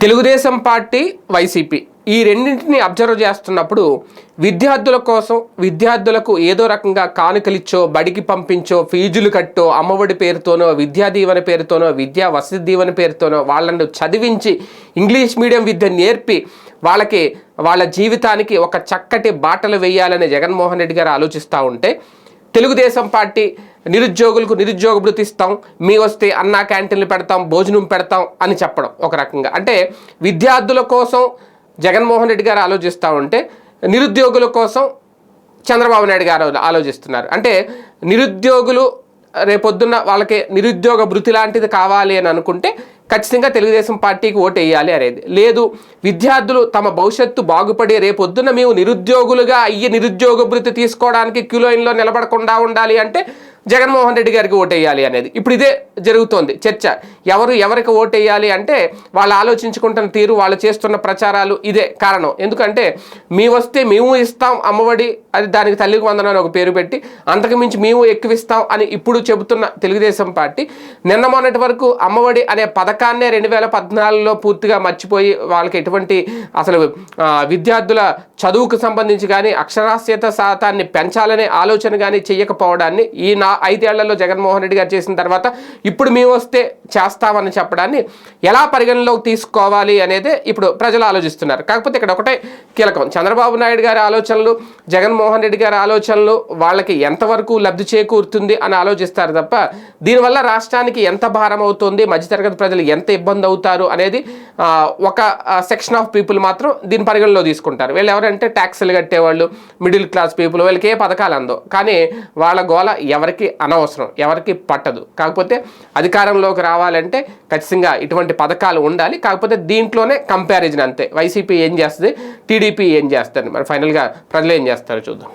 Telugu Desam party YCP ఈ రెండింటిని observe చేస్తున్నప్పుడు విద్యార్థుల కోసం విద్యార్థులకు ఏదో రకంగా కానుకలిచ్చో బడికి పంపించో ఫీజులు కట్టో అమ్మఒడి పేరుతోనో విద్యా దీవెన పేరుతోనో విద్యా వసతి దీవెన పేరుతోనో వాళ్ళను చదివించి ఇంగ్లీష్ మీడియం విద్య నేర్పి వాళ్ళకి వాళ్ళ జీవితానికి ఒక చక్కటి బాటలు వేయాలని జగన్మోహన్ రెడ్డి గారు ఆలోచిస్తూ ఉంటే తెలుగుదేశం పార్టీ నిరుద్యోగులకు నిరుద్యోగ భృతి ఇస్తాం మీ వస్తే అన్నా క్యాంటీన్లు పెడతాం భోజనం పెడతాం అని చెప్పడం ఒక రకంగా. అంటే విద్యార్థుల కోసం జగన్మోహన్ రెడ్డి గారు ఆలోచిస్తూ ఉంటే నిరుద్యోగుల కోసం చంద్రబాబు నాయుడు గారు ఆలోచిస్తున్నారు. అంటే నిరుద్యోగులు రేపొద్దున్న వాళ్ళకి నిరుద్యోగ భృతి లాంటిది కావాలి అని అనుకుంటే ఖచ్చితంగా తెలుగుదేశం పార్టీకి ఓటు వేయాలి అనేది. లేదు విద్యార్థులు తమ భవిష్యత్తు బాగుపడి రేపొద్దున మేము నిరుద్యోగులుగా అయ్యి నిరుద్యోగ భృతి తీసుకోవడానికి క్యూలైన్లో నిలబడకుండా ఉండాలి అంటే జగన్మోహన్ రెడ్డి గారికి ఓటేయాలి అనేది. ఇప్పుడు ఇదే జరుగుతోంది చర్చ. ఎవరు ఎవరికి ఓటేయాలి అంటే వాళ్ళు ఆలోచించుకుంటున్న తీరు వాళ్ళు చేస్తున్న ప్రచారాలు ఇదే కారణం. ఎందుకంటే మీ వస్తే మేము ఇస్తాం అమ్మఒడి అది దానికి తల్లికి వందనం అని ఒక పేరు పెట్టి అంతకుమించి మేము ఎక్కువిస్తాం అని ఇప్పుడు చెబుతున్న తెలుగుదేశం పార్టీ నిన్న మొన్నటి వరకు అమ్మఒడి అనే పథకాన్నే రెండు వేల పద్నాలుగులో పూర్తిగా మర్చిపోయి వాళ్ళకి ఎటువంటి అసలు విద్యార్థుల చదువుకు సంబంధించి కానీ అక్షరాస్యత శాతాన్ని పెంచాలనే ఆలోచన కానీ చేయకపోవడాన్ని ఈ నా ఐదేళ్ళలో జగన్మోహన్ రెడ్డి గారు చేసిన తర్వాత ఇప్పుడు మేము వస్తే చేస్తామని చెప్పడాన్ని ఎలా పరిగణలోకి తీసుకోవాలి అనేది ఇప్పుడు ప్రజలు ఆలోచిస్తున్నారు. కాకపోతే ఇక్కడ ఒకటే కీలకం. చంద్రబాబు నాయుడు గారి ఆలోచనలు జగన్మోహన్ రెడ్డి గారి ఆలోచనలు వాళ్ళకి ఎంతవరకు లబ్ధి చేకూరుతుంది అని ఆలోచిస్తారు తప్ప దీనివల్ల రాష్ట్రానికి ఎంత భారం అవుతుంది మధ్యతరగతి ప్రజలు ఎంత ఇబ్బంది అవుతారు అనేది ఒక సెక్షన్ ఆఫ్ పీపుల్ మాత్రం దీని పరిగణలో తీసుకుంటారు. వీళ్ళు ఎవరంటే ట్యాక్సులు కట్టేవాళ్ళు మిడిల్ క్లాస్ పీపుల్ వీళ్ళకి ఏ పథకాలు అందో కానీ వాళ్ళ గోల ఎవరికి అనవసరం ఎవరికి పట్టదు. కాకపోతే అధికారంలోకి రావాలంటే ఖచ్చితంగా ఇటువంటి పథకాలు ఉండాలి. కాకపోతే దీంట్లోనే కంపారిజన్ అంతే. వైసీపీ ఏం చేస్తుంది? టీడీపీ ఏం చేస్తుంది? మరి ఫైనల్గా ప్రజలు ఏం చేస్తారో చూద్దాం.